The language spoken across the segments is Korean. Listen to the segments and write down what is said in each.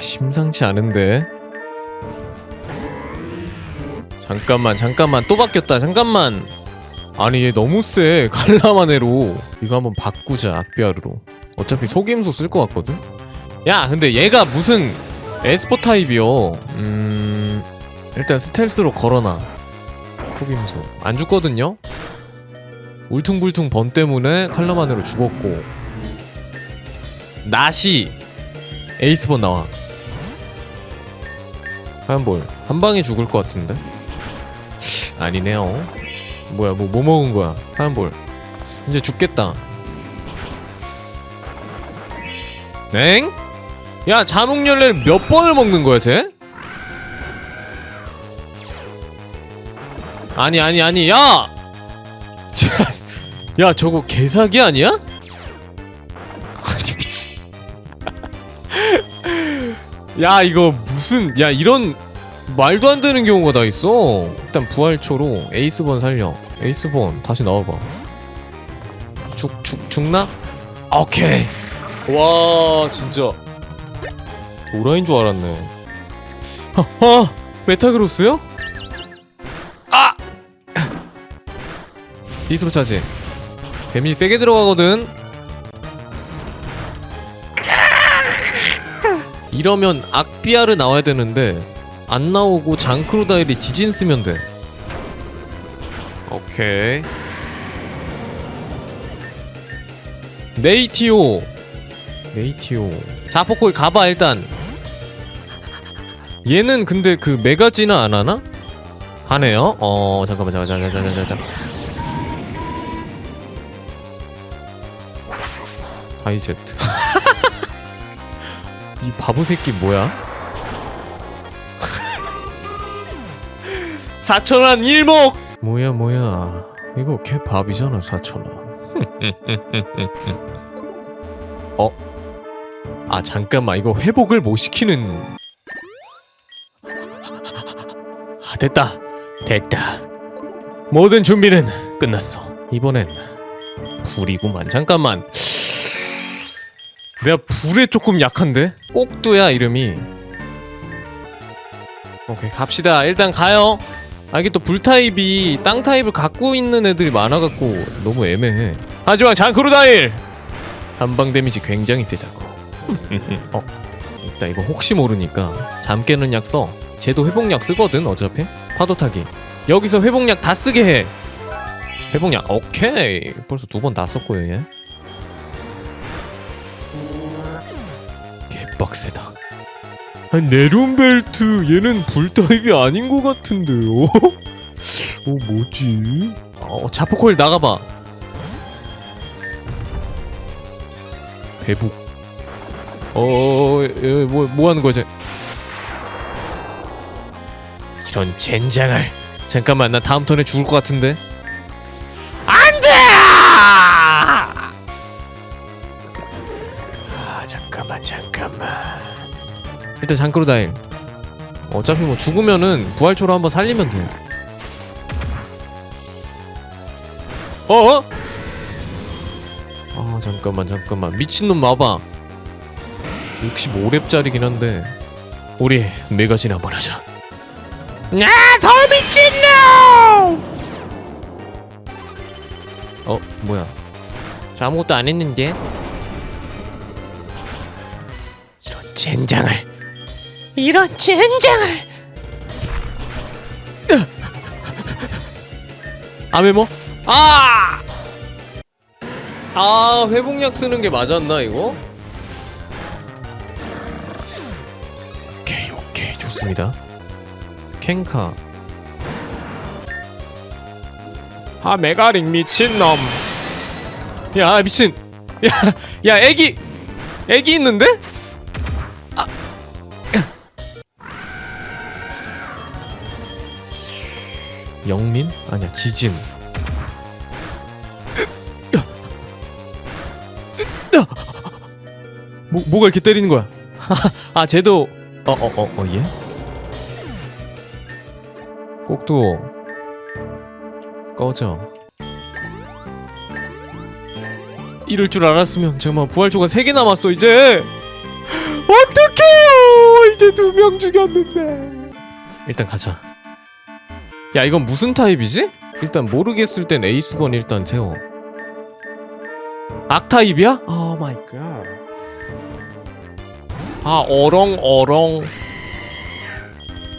심상치 않은데. 잠깐만 잠깐만. 또 바뀌었다. 잠깐만. 아니 얘 너무 세 칼라마네로. 이거 한번 바꾸자 악비아르로. 어차피 속임수 쓸 것 같거든? 야 근데 얘가 무슨 에스퍼 타입이요 음 일단 스텔스로 걸어놔. 속임수. 안 죽거든요? 울퉁불퉁 번 때문에 칼라마네로 죽었고. 나시. 에이스번 나와 하얀볼 한 방에 죽을 것 같은데 아니네요 뭐야 뭐 뭐 먹은 거야 하얀볼 이제 죽겠다 엥? 야 자몽열매를 몇 번을 먹는 거야 쟤? 아니 아니 아니 야! 자, 야 저거 개사기 아니야? 야 이거 무슨 야 이런 말도 안 되는 경우가 다 있어. 일단 부활초로 에이스번 살려. 에이스번 다시 나와봐. 죽, 죽, 죽나? 오케이. 와 진짜. 도라인 줄 알았네. 아, 아 메타그로스요? 아! 디스로 차지. 데미지 세게 들어가거든 이러면 악비아르 나와야 되는데 안 나오고 장크로다일이 지진 쓰면 돼. 오케이. 네이티오. 네이티오. 자포콜 가봐 일단. 얘는 근데 그 메가지는 안 하나? 하네요. 어 잠깐만 잠깐만 잠깐만 잠깐만 잠깐만. 하이제트. 이 바보 새끼 뭐야? 4천원 일목! 뭐야 뭐야. 이거 걔 밥이잖아 4천원. 어? 아 잠깐만. 이거 회복을 못 시키는. 아 됐다. 됐다. 모든 준비는 끝났어. 이번엔 불이구만. 잠깐만 내가 불에 조금 약한데? 꼭두야 이름이. 오케이 갑시다. 일단 가요. 아 이게 또 불타입이 땅 타입을 갖고 있는 애들이 많아갖고 너무 애매해. 하지만 장크루다일! 한방 데미지 굉장히 세다고. 어 일단 이거 혹시 모르니까 잠 깨는 약 써. 쟤도 회복약 쓰거든 어차피. 파도타기. 여기서 회복약 다 쓰게 해. 회복약 오케이. 벌써 두 번 다 썼고요 얘 빡세다 아니 네론벨트 얘는 불타입이 아닌 것 같은데요? 어 뭐지? 어 자포콜 나가봐 배북 어뭐 뭐 하는 거지? 이런 젠장을 잠깐만 나 다음 턴에 죽을 것 같은데 일단 장크로다일. 어차피 뭐 죽으면은 부활초로 한번 살리면 돼 어어? 아 잠깐만 잠깐만. 미친놈 와봐 65렙짜리긴 한데. 우리 메가진 한번 하자. 나더 미친놈! 어 뭐야? 저 아무것도 안 했는데? 이런 젠장을 이런 젠장을 아 메모? 아! 아 회복약 쓰는 게 맞았나 이거? 오케이 오케이 좋습니다 캔카 아 메가링 미친놈 야 미친 야 야 애기 애기 있는데? 영민? 아니야 지진. 뭐, 뭐가 이렇게 때리는 거야? 아 쟤도 어 어 어어 예? 꼭두 꺼져. 이럴 줄 알았으면 정말 부활초가 3개 남았어 이제! 어떡해요! 이제 두 명 죽였는데! 일단 가자 야 이건 무슨 타입이지? 일단 모르겠을 땐 에이스건 일단 세워. 악타입이야? 오 마이 갓. 아 어렁 어렁.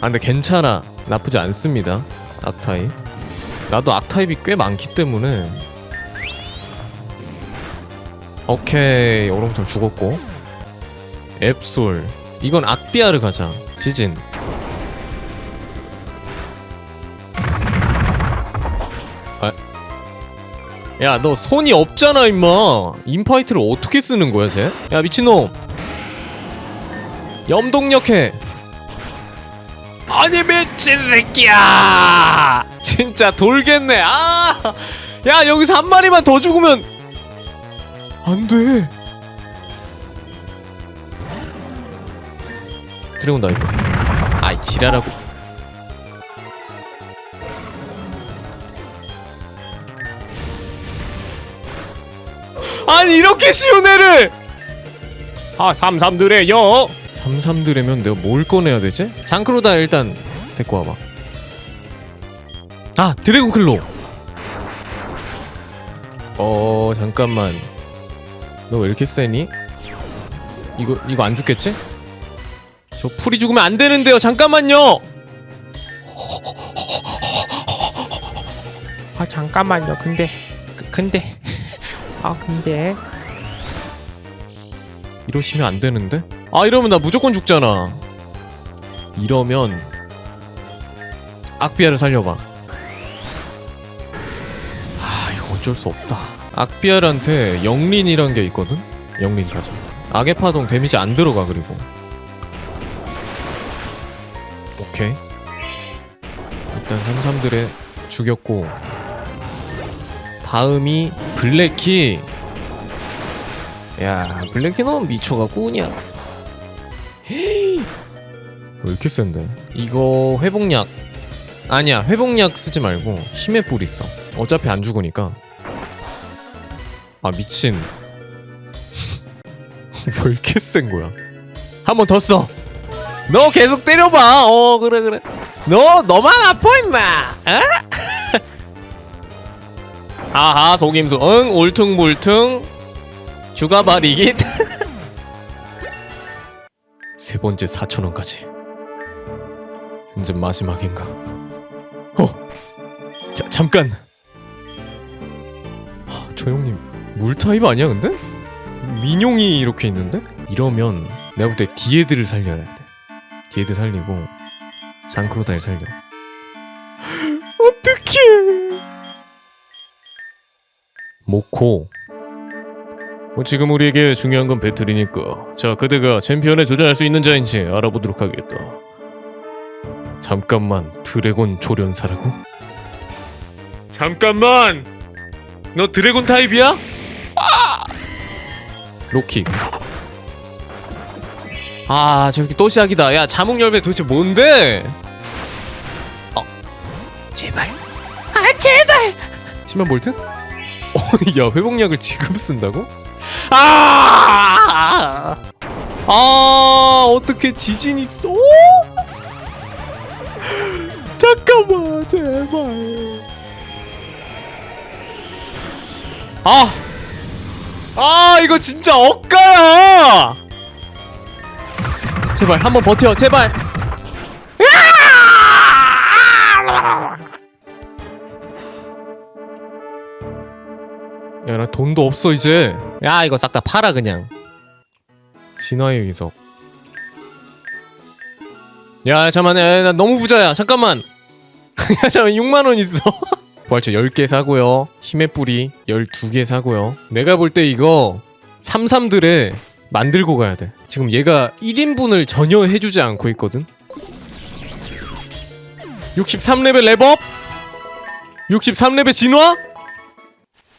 아 근데 괜찮아. 나쁘지 않습니다. 악타입. 나도 악타입이 꽤 많기 때문에. 오케이 어렁탕 죽었고. 앱솔. 이건 악비아르 가자. 지진 야 너 손이 없잖아 임마. 인파이트를 어떻게 쓰는 거야 쟤? 야 미친놈. 염동력해. 아니 미친 새끼야. 진짜 돌겠네. 아 야 여기서 한 마리만 더 죽으면 안돼. 드래곤 다이브 아이 지랄하고 아니 이렇게 쉬운 애를 아 삼삼드래요 삼삼드래면 내가 뭘 꺼내야 되지? 장크로다 일단 데리고 와봐 아 드래곤 클로 어 잠깐만 너 왜 이렇게 세니? 이거 이거 안 죽겠지? 저 풀이 죽으면 안 되는데요 잠깐만요 아 잠깐만요. 근데 그, 근데 아 근데. 이러시면 안 되는데? 아 이러면 나 무조건 죽잖아. 이러면 악비아를 살려봐. 아 이거 어쩔 수 없다. 악비아르한테 영린이란 게 있거든? 영린 가자 악의 파동 데미지 안 들어가 그리고. 오케이. 일단 삼삼들에 죽였고 다음이 블랙키 야 블랙키 너무 미쳐갖고 그냥 헤이. 왜 이렇게 센데? 이거 회복약. 아니야 회복약 쓰지 말고 힘의 뿔 있어. 어차피 안 죽으니까. 아 미친. 왜 이렇게 센 거야? 한 번 더 써. 너 계속 때려봐. 어 그래 그래. 너 너만 아파 임마. 어? 아하 속임수 응 울퉁불퉁. 죽어버리기 세 번째 4천원까지. 이제 마지막인가? 어! 자, 잠깐! 하, 저 형님 물 타입 아니야 근데? 민용이 이렇게 있는데? 이러면 내가 볼 때 디에드를 살려야 돼. 디에드 살리고 장크로다를 살려. 어떡해 모코 뭐 지금 우리에게 중요한 건 배틀이니까 자 그대가 챔피언에 도전할 수 있는 자인지 알아보도록 하겠다 잠깐만 드래곤 조련사라고? 잠깐만 너 드래곤 타입이야? 아! 로킥 아 저렇게 또 시작이다 야 자몽열매 도대체 뭔데? 어 제발 아 제발 10만 볼트? 어, 야 회복약을 지금 쓴다고? 아! 아, 어떻게 지진 있어? 잠깐만, 제발. 아! 아, 이거 진짜 억가야! 제발, 한번 버텨, 제발! 야, 나 돈도 없어, 이제. 야, 이거 싹 다 팔아, 그냥. 진화의 위석. 야, 잠깐만, 야, 나 너무 부자야. 잠깐만. 야, 잠깐만, 6만원 있어. 부활처 10개 사고요. 힘의 뿌리 12개 사고요. 내가 볼 때 이거 33들에 만들고 가야 돼. 지금 얘가 1인분을 전혀 해주지 않고 있거든. 63레벨 랩업? 63레벨 진화?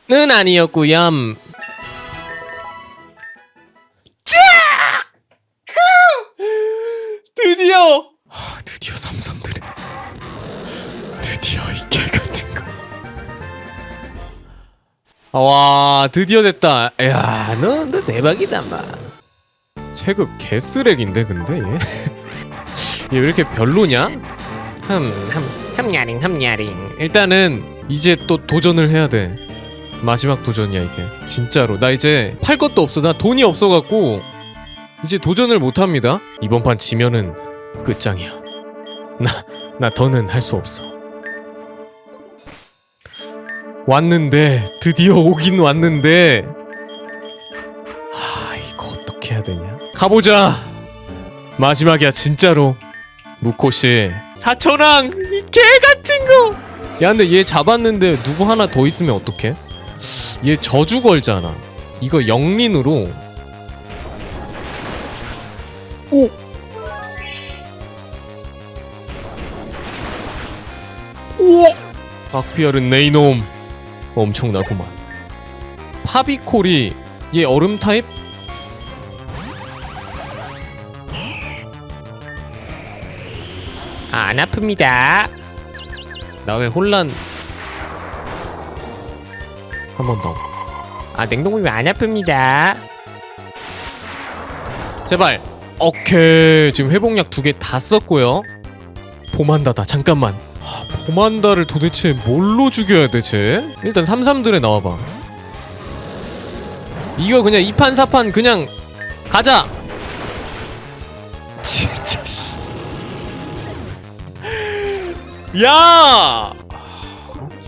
는 아니었구염. 드디어 하, 드디어 삼삼들이 드디어 이 개 같은 거. 아, 와 드디어 됐다. 야, 너, 너 대박이다 마. 체급 개 쓰레기인데 근데 얘? 얘 왜 이렇게 별로냐? 흠 흠 흠야링 흠야링 일단은 이제 또 도전을 해야 돼 마지막 도전이야 이게. 진짜로. 나 이제 팔 것도 없어. 나 돈이 없어갖고 이제 도전을 못합니다. 이번 판 지면은 끝장이야. 나, 나 더는 할 수 없어. 왔는데 드디어 오긴 왔는데. 하 이거 어떻게 해야 되냐? 가보자! 마지막이야 진짜로. 무코씨. 사천왕 이 개 같은 거. 야 근데 얘 잡았는데 누구 하나 더 있으면 어떡해? 얘 저주 걸잖아. 이거 영린으로. 오. 우와. 악비알은 내 이놈. 엄청나구만. 파비콜이 얘 얼음 타입? 안 아픕니다 나 왜 혼란 한 번 더. 아 냉동물이 안 아픕니다 제발. 오케이. 지금 회복약 두 개 다 썼고요. 보만다다. 잠깐만. 아, 보만다를 도대체 뭘로 죽여야 되지? 일단 삼삼들에 나와봐. 이거 그냥 2판 4판 그냥 가자. 진짜 씨. 야!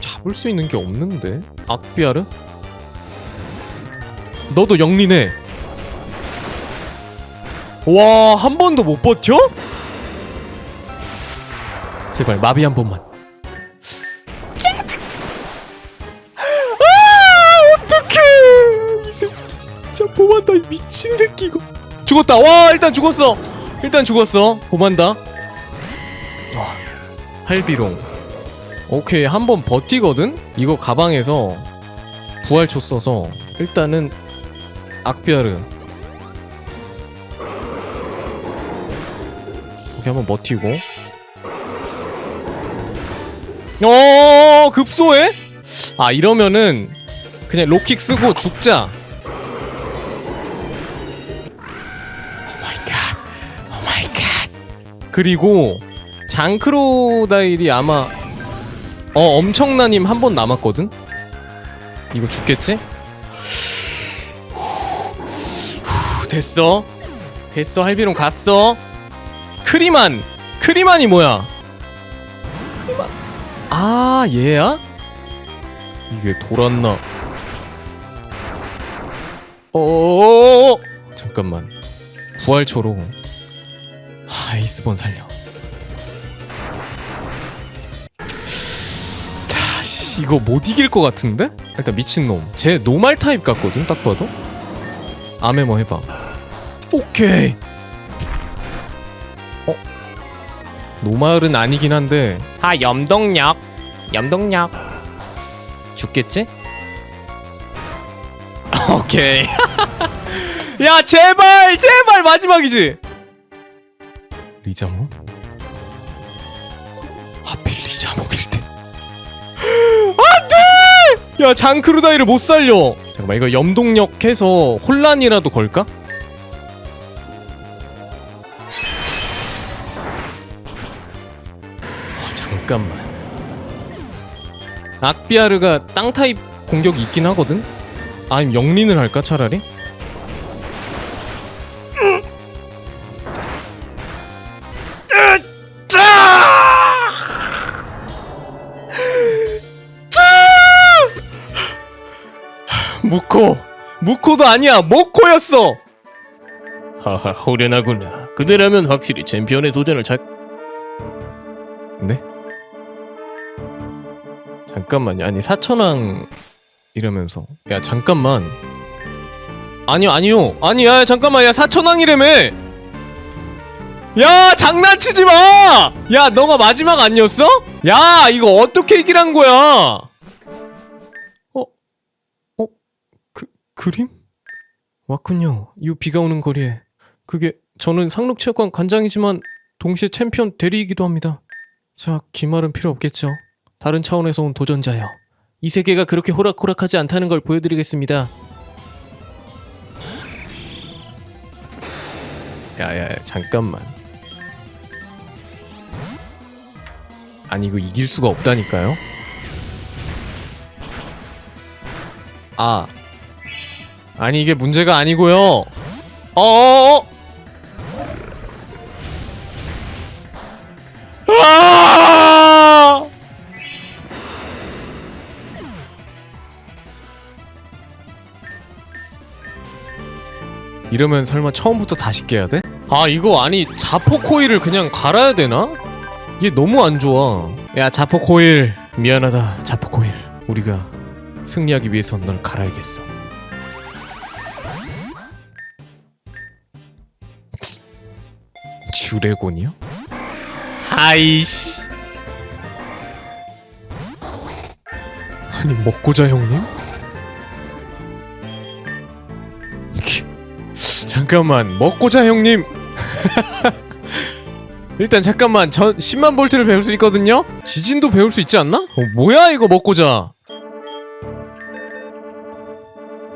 잡을 수 있는 게 없는데. 악비아르? 너도 영리네. 와, 한 번도 못 버텨? 제발 마비 한 번만. 아, 어떡해. 이 새끼 진짜 보만다 이 미친 새끼 이거. 죽었다. 와, 일단 죽었어. 일단 죽었어. 보만다. 와, 할비롱. 오케이, 한 번 버티거든. 이거 가방에서 부활초 써서. 일단은 악비아르. 이렇게 한번 버티고. 어 급소해? 아 이러면은 그냥 로킥 쓰고 죽자. 오마이갓. 오마이갓. 그리고 장크로다일이 아마 어 엄청나님 한 번 남았거든? 이거 죽겠지? 후, 됐어. 됐어 할비론 갔어. 크리만 크리만이 뭐야? 크리만. 아 얘야? 이게 돌았나? 어어어어 잠깐만. 부활초로 하 에이스본 살려 이거 못 이길 것 같은데? 일단 미친놈. 쟤 노말 타입 같거든 딱 봐도? 아메모 해봐. 오케이! 노말은 아니긴 한데. 아 염동력 염동력 죽겠지? 오케이. 야 제발! 제발! 마지막이지! 리자몽? 하필 리자몽 야 장크루다이를 못 살려 잠깐만 이거 염동력 해서 혼란이라도 걸까? 아, 잠깐만 악비아르가 땅 타입 공격이 있긴 하거든? 아니면 영린을 할까 차라리? 무코 무코도 아니야 모코였어 하하 호련하구나 그대라면 확실히 챔피언의 도전을 잘 네? 잠깐만요. 아니 사천왕 이러면서 야 잠깐만. 아니요 아니요 아니야 잠깐만 야 사천왕이라며. 야 장난치지 마. 야 너가 마지막 아니었어? 야 이거 어떻게 이기란 거야? 그 그림? 왔군요. 이 비가 오는 거리에. 그게 저는 상록체육관 관장이지만 동시에 챔피언 대리이기도 합니다. 자, 기말은 필요 없겠죠. 다른 차원에서 온 도전자요. 이 세계가 그렇게 호락호락하지 않다는 걸 보여드리겠습니다. 야야야 잠깐만 아니 이거 이길 수가 없다니까요 아 아니 이게 문제가 아니고요 어어어 아! 이러면 설마 처음부터 다시 깨야 돼? 아 이거 아니 자포 코일을 그냥 갈아야 되나? 이게 너무 안 좋아 야 자포 코일 미안하다 자포 코일 우리가 승리하기 위해선 널 갈아야겠어 주레곤이요? 아이씨 아니 먹고자 형님? 잠깐만 먹고자 형님 일단 잠깐만 전 10만 볼트를 배울 수 있거든요? 지진도 배울 수 있지 않나? 어, 뭐야 이거 먹고자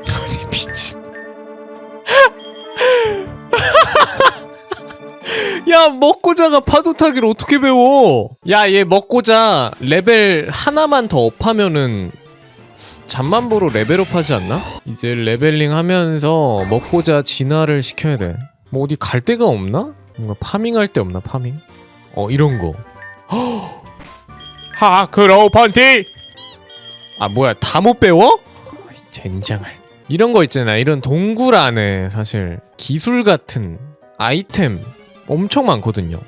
아니 미친 야 먹고자가 파도 타기를 어떻게 배워 야 얘 먹고자 레벨 하나만 더 업하면은 잠만보로 레벨업 하지 않나? 이제 레벨링 하면서 먹고자 진화를 시켜야 돼. 뭐 어디 갈 데가 없나? 뭔가 파밍할 데 없나 파밍? 어 이런 거. 하크로우 펀티! 아 뭐야 다 못 배워? 젠장을. 이런 거 있잖아. 이런 동굴 안에 사실 기술 같은 아이템 엄청 많거든요.